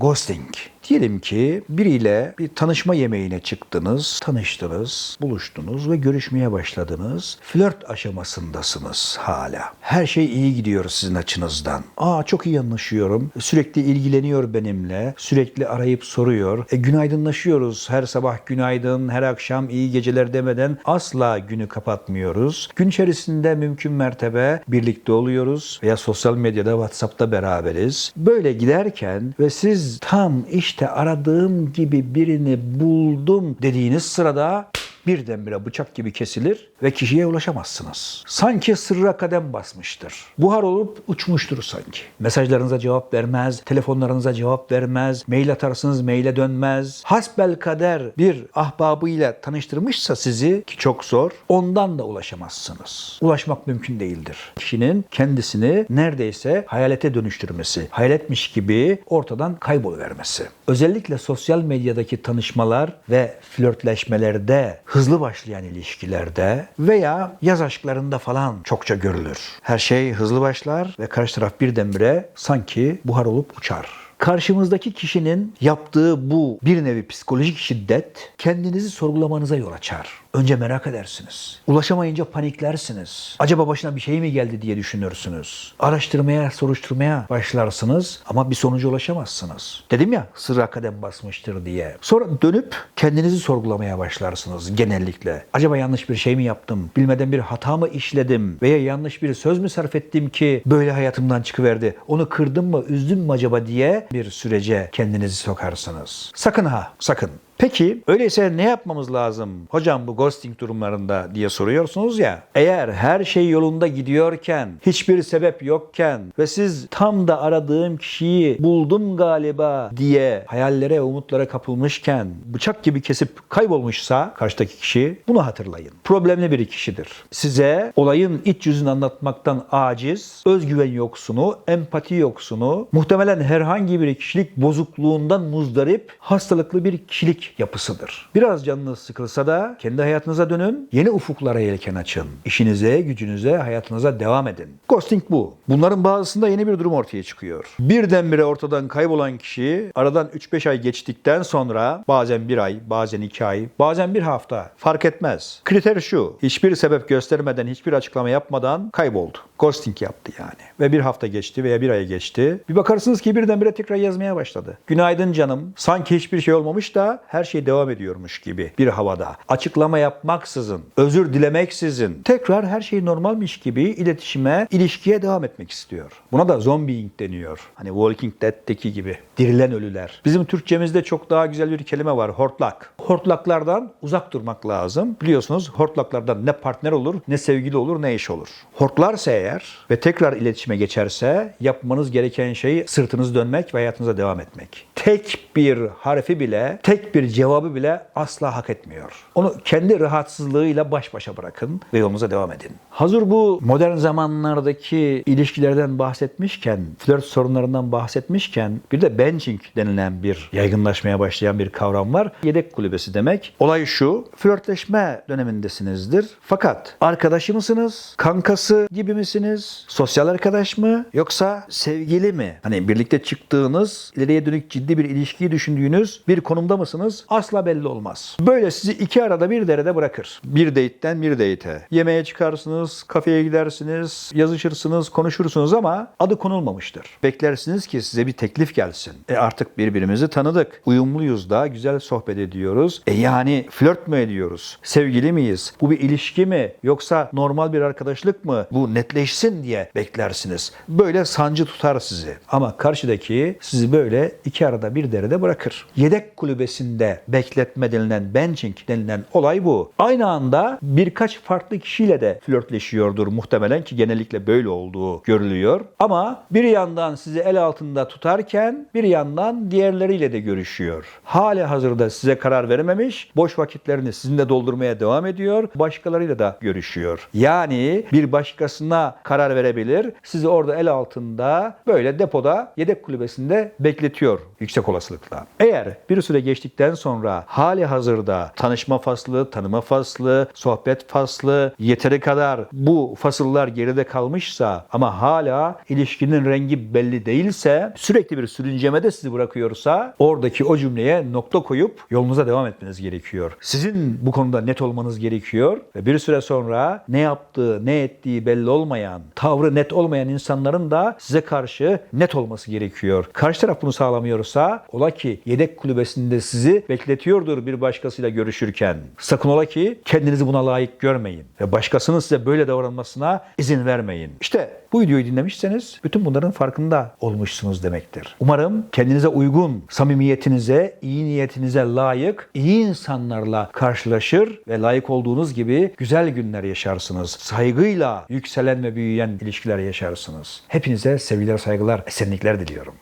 Ghosting. Diyelim ki biriyle bir tanışma yemeğine çıktınız, tanıştınız, buluştunuz ve görüşmeye başladınız. Flört aşamasındasınız hala. Her şey iyi gidiyor sizin açınızdan. Aa çok iyi anlaşıyorum. Sürekli ilgileniyor benimle. Sürekli arayıp soruyor. E, günaydınlaşıyoruz. Her sabah günaydın, her akşam iyi geceler demeden asla günü kapatmıyoruz. Gün içerisinde mümkün mertebe birlikte oluyoruz veya sosyal medyada WhatsApp'ta beraberiz. Böyle giderken ve siz tam işte aradığım gibi birini buldum dediğiniz sırada birdenbire bıçak gibi kesilir ve kişiye ulaşamazsınız. Sanki sırra kadem basmıştır. Buhar olup uçmuştur sanki. Mesajlarınıza cevap vermez, telefonlarınıza cevap vermez, mail atarsınız maile dönmez. Hasbel kader bir ahbabıyla tanıştırmışsa sizi ki çok zor, ondan da ulaşamazsınız. Ulaşmak mümkün değildir. Kişinin kendisini neredeyse hayalete dönüştürmesi, hayaletmiş gibi ortadan kayboluvermesi. Özellikle sosyal medyadaki tanışmalar ve flörtleşmelerde, hızlı başlayan ilişkilerde veya yaz aşklarında falan çokça görülür. Her şey hızlı başlar ve karşı taraf birdenbire sanki buhar olup uçar. Karşımızdaki kişinin yaptığı bu bir nevi psikolojik şiddet kendinizi sorgulamanıza yol açar. Önce merak edersiniz. Ulaşamayınca paniklersiniz. Acaba başına bir şey mi geldi diye düşünürsünüz. Araştırmaya, soruşturmaya başlarsınız ama bir sonuca ulaşamazsınız. Dedim ya sırra kadem basmıştır diye. Sonra dönüp kendinizi sorgulamaya başlarsınız genellikle. Acaba yanlış bir şey mi yaptım? Bilmeden bir hata mı işledim? Veya yanlış bir söz mü sarf ettim ki böyle hayatımdan çıkıverdi? Onu kırdım mı, üzdüm mü acaba diye bir sürece kendinizi sokarsınız. Sakın ha, sakın. Peki öyleyse ne yapmamız lazım hocam bu ghosting durumlarında diye soruyorsunuz ya. Eğer her şey yolunda gidiyorken, hiçbir sebep yokken ve siz tam da aradığım kişiyi buldum galiba diye hayallere, umutlara kapılmışken bıçak gibi kesip kaybolmuşsa karşıdaki kişi bunu hatırlayın. Problemli bir kişidir. Size olayın iç yüzünü anlatmaktan aciz, özgüven yoksunu, empati yoksunu, muhtemelen herhangi bir kişilik bozukluğundan muzdarip, hastalıklı bir kişilik yapısıdır. Biraz canınız sıkılsa da kendi hayatınıza dönün, yeni ufuklara yelken açın. İşinize, gücünüze, hayatınıza devam edin. Ghosting bu. Bunların bazısında yeni bir durum ortaya çıkıyor. Birdenbire ortadan kaybolan kişi aradan 3-5 ay geçtikten sonra bazen bir ay, bazen iki ay, bazen bir hafta fark etmez. Kriter şu, hiçbir sebep göstermeden, hiçbir açıklama yapmadan kayboldu. Ghosting yaptı yani. Ve bir hafta geçti veya bir ay geçti. Bir bakarsınız ki birdenbire tekrar yazmaya başladı. Günaydın canım. Sanki hiçbir şey olmamış da her şey devam ediyormuş gibi bir havada. Açıklama yapmaksızın, özür dilemeksizin tekrar her şey normalmiş gibi iletişime, ilişkiye devam etmek istiyor. Buna da zombieing deniyor. Hani Walking Dead'teki gibi. Dirilen ölüler. Bizim Türkçemizde çok daha güzel bir kelime var. Hortlak. Hortlaklardan uzak durmak lazım. Biliyorsunuz hortlaklardan ne partner olur, ne sevgili olur, ne eş olur. Hortlarsa eğer ve tekrar iletişime geçerse yapmanız gereken şey sırtınız dönmek ve hayatınıza devam etmek. Tek bir harfi bile, tek bir cevabı bile asla hak etmiyor. Onu kendi rahatsızlığıyla baş başa bırakın ve yolunuza devam edin. Hazır bu modern zamanlardaki ilişkilerden bahsetmişken, flört sorunlarından bahsetmişken bir de benching denilen bir yaygınlaşmaya başlayan bir kavram var. Yedek kulübesi demek. Olay şu, flörtleşme dönemindesinizdir. Fakat arkadaşı mısınız? Kankası gibi misiniz? Sosyal arkadaş mı? Yoksa sevgili mi? Hani birlikte çıktığınız, ileriye dönük ciddi bir ilişkiyi düşündüğünüz bir konumda mısınız? Asla belli olmaz. Böyle sizi iki arada bir derede bırakır. Bir date'den bir date'e. Yemeğe çıkarsınız, kafeye gidersiniz, yazışırsınız, konuşursunuz ama adı konulmamıştır. Beklersiniz ki size bir teklif gelsin. E artık birbirimizi tanıdık. Uyumluyuz da güzel sohbet ediyoruz. E yani flört mü ediyoruz? Sevgili miyiz? Bu bir ilişki mi? Yoksa normal bir arkadaşlık mı? Bu netleşsin diye beklersiniz. Böyle sancı tutar sizi. Ama karşıdaki sizi böyle iki arada bir derede bırakır. Yedek kulübesinde bekletme denilen benching denilen olay bu. Aynı anda birkaç farklı kişiyle de flörtleşiyordur muhtemelen ki genellikle böyle olduğu görülüyor. Ama bir yandan sizi el altında tutarken bir yandan diğerleriyle de görüşüyor. Hali hazırda size karar verememiş, boş vakitlerini sizinle doldurmaya devam ediyor, başkalarıyla da görüşüyor. Yani bir başkasına karar verebilir, sizi orada el altında böyle depoda yedek kulübesinde bekletiyor yüksek olasılıkla. Eğer bir süre geçtikten bittikten sonra hali hazırda tanışma faslı, tanıma faslı, sohbet faslı yeteri kadar bu fasıllar geride kalmışsa ama hala ilişkinin rengi belli değilse sürekli bir sürüncemede sizi bırakıyorsa oradaki o cümleye nokta koyup yolunuza devam etmeniz gerekiyor. Sizin bu konuda net olmanız gerekiyor ve bir süre sonra ne yaptığı, ne ettiği belli olmayan, tavrı net olmayan insanların da size karşı net olması gerekiyor. Karşı taraf bunu sağlamıyorsa ola ki yedek kulübesinde bekletiyordur bir başkasıyla görüşürken. Sakın ola ki kendinizi buna layık görmeyin ve başkasının size böyle davranmasına izin vermeyin. İşte bu videoyu dinlemişseniz bütün bunların farkında olmuşsunuz demektir. Umarım kendinize uygun, samimiyetinize, iyi niyetinize layık, iyi insanlarla karşılaşır ve layık olduğunuz gibi güzel günler yaşarsınız. Saygıyla yükselen ve büyüyen ilişkiler yaşarsınız. Hepinize sevgiler, saygılar, esenlikler diliyorum.